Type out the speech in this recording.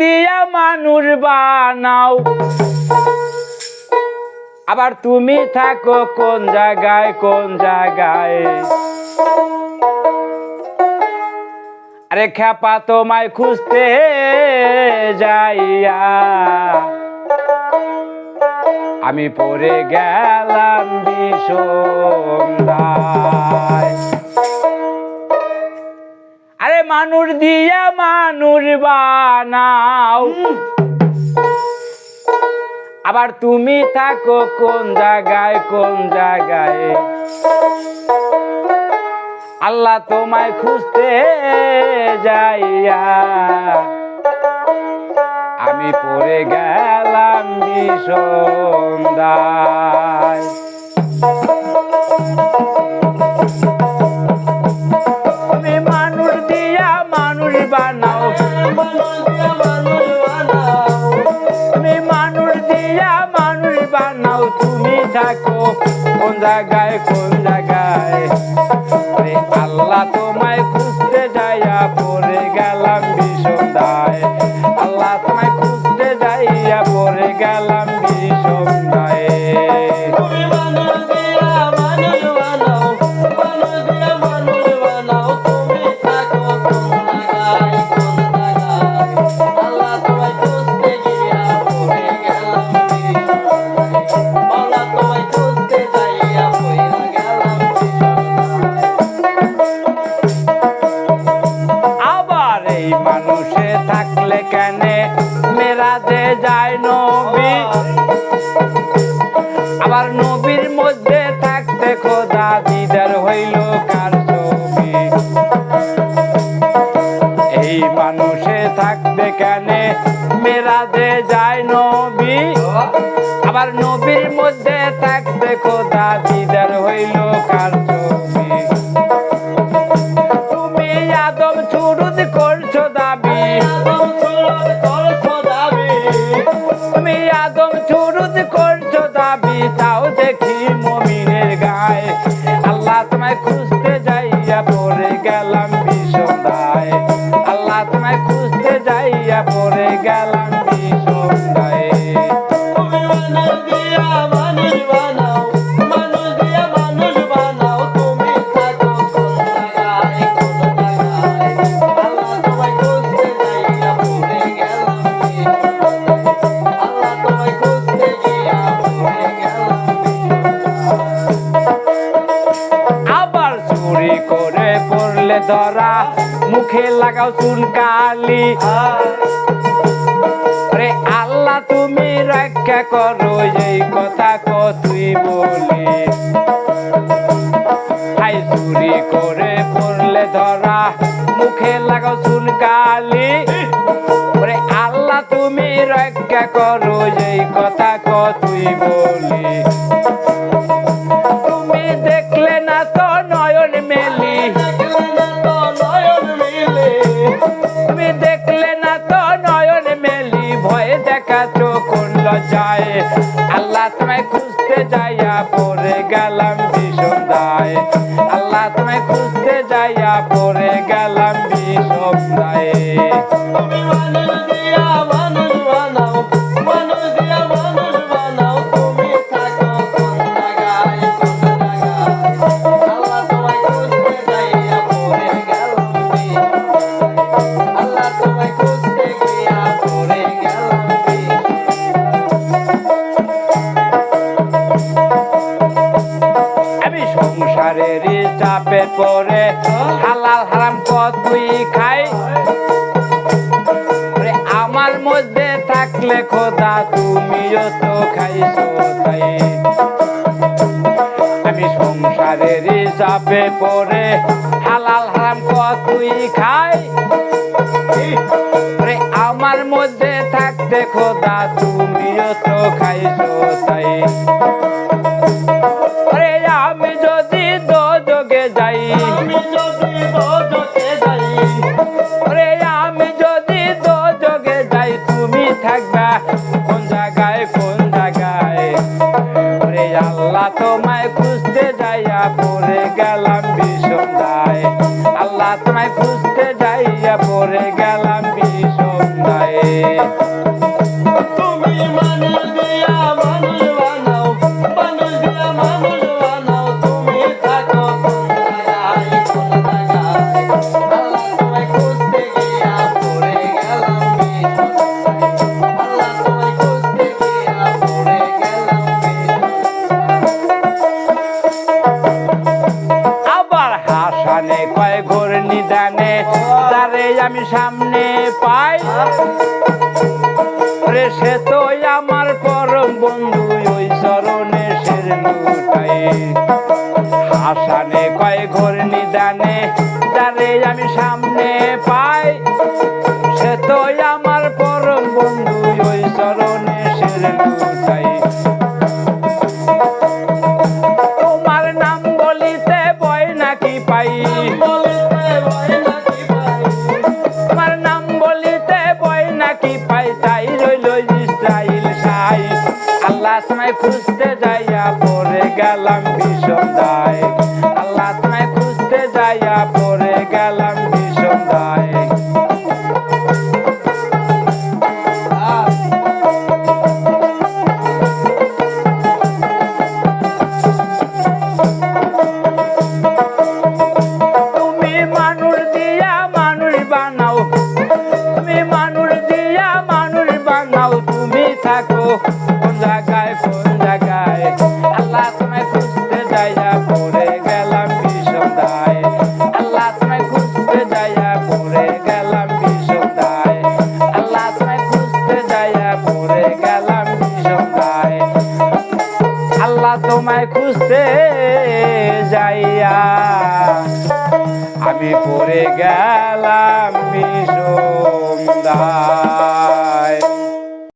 দিয়া মানুষ বানাও। আবার তুমি থাকো কোন জায়গায় কোন জায়গায়? আরে খেপা তোমায় খুঁজতে যাইয়া। আমি পড়ে গেলাম আরে মানুষ দিয়া মানুষ বানাও। আবার তুমি থাকো কোন জায়গায় কোন জায়গায়? আল্লাহ তোমায় খুঁজতে যাইয়া আমি পড়ে গেলাম বিষন্দায় থাকো কোন জায়গায় কোন জায়গায়? আল্লাহ তোমায় খুঁজতে যায় পড়ে থাকলে মেরাজে যায় নবী। আবার নবীর মধ্যে থাকতে খোদা দিদার হইল কার ছবি। এই মানুষে থাকতে কেনে মেরাজে যায় নবী। আবার নবীর মধ্যে থাকতে খোদা দিদার হইল কার ছবি। ধরা মুখে লাগাও চুন কালি রে আল্লাহ, তুমি রক্ষা করো এই কথা কতই বলি। আই চুরি করে পড়লে ধরা, মুখে লাগাও চুন কালি ওরে আল্লাহ, তুমি রক্ষা করো এই কথা কতই বলি। ভয়ে চোখ কোন লজ্জায়, আল্লাহ তোমায় খুঁজতে যাইয়া পরে গেলাম বিষন্দায় আল্লাহ তোমায় খুঁজতে যাইয়া পরে গেলাম বিষন্দায় আমি হালাল হারাম কতই খাই। আমার মধ্যে থাকলে খোদা, তুমিও তো খাইছো তাই। আমি সংসারের চাপে পড়ে হালাল হারাম কতই খাই। আমার মধ্যে থাকতে খোদা, তুমিও তো খাইছো তাই। আল্লাহ তোমায় খুঁজতে যাইয়া পড়ে গেলাম। আমি সামনে পাই। রেসে তো আমার পরম বন্ধু, ওই চরণে সের লুটাই। হাসানে কয় ঘর নিদানে যারে আমি সামনে পাই। আল্লাহ তোমায় খুঁজতে যাইয়া পরে গেলাম ভীষণ দায়। আল্লাহ তোমায় খুঁজতে যাইয়া পরে আমায় খুঁজতে যাইয়া। আমি পড়ে গেলাম বিষম দা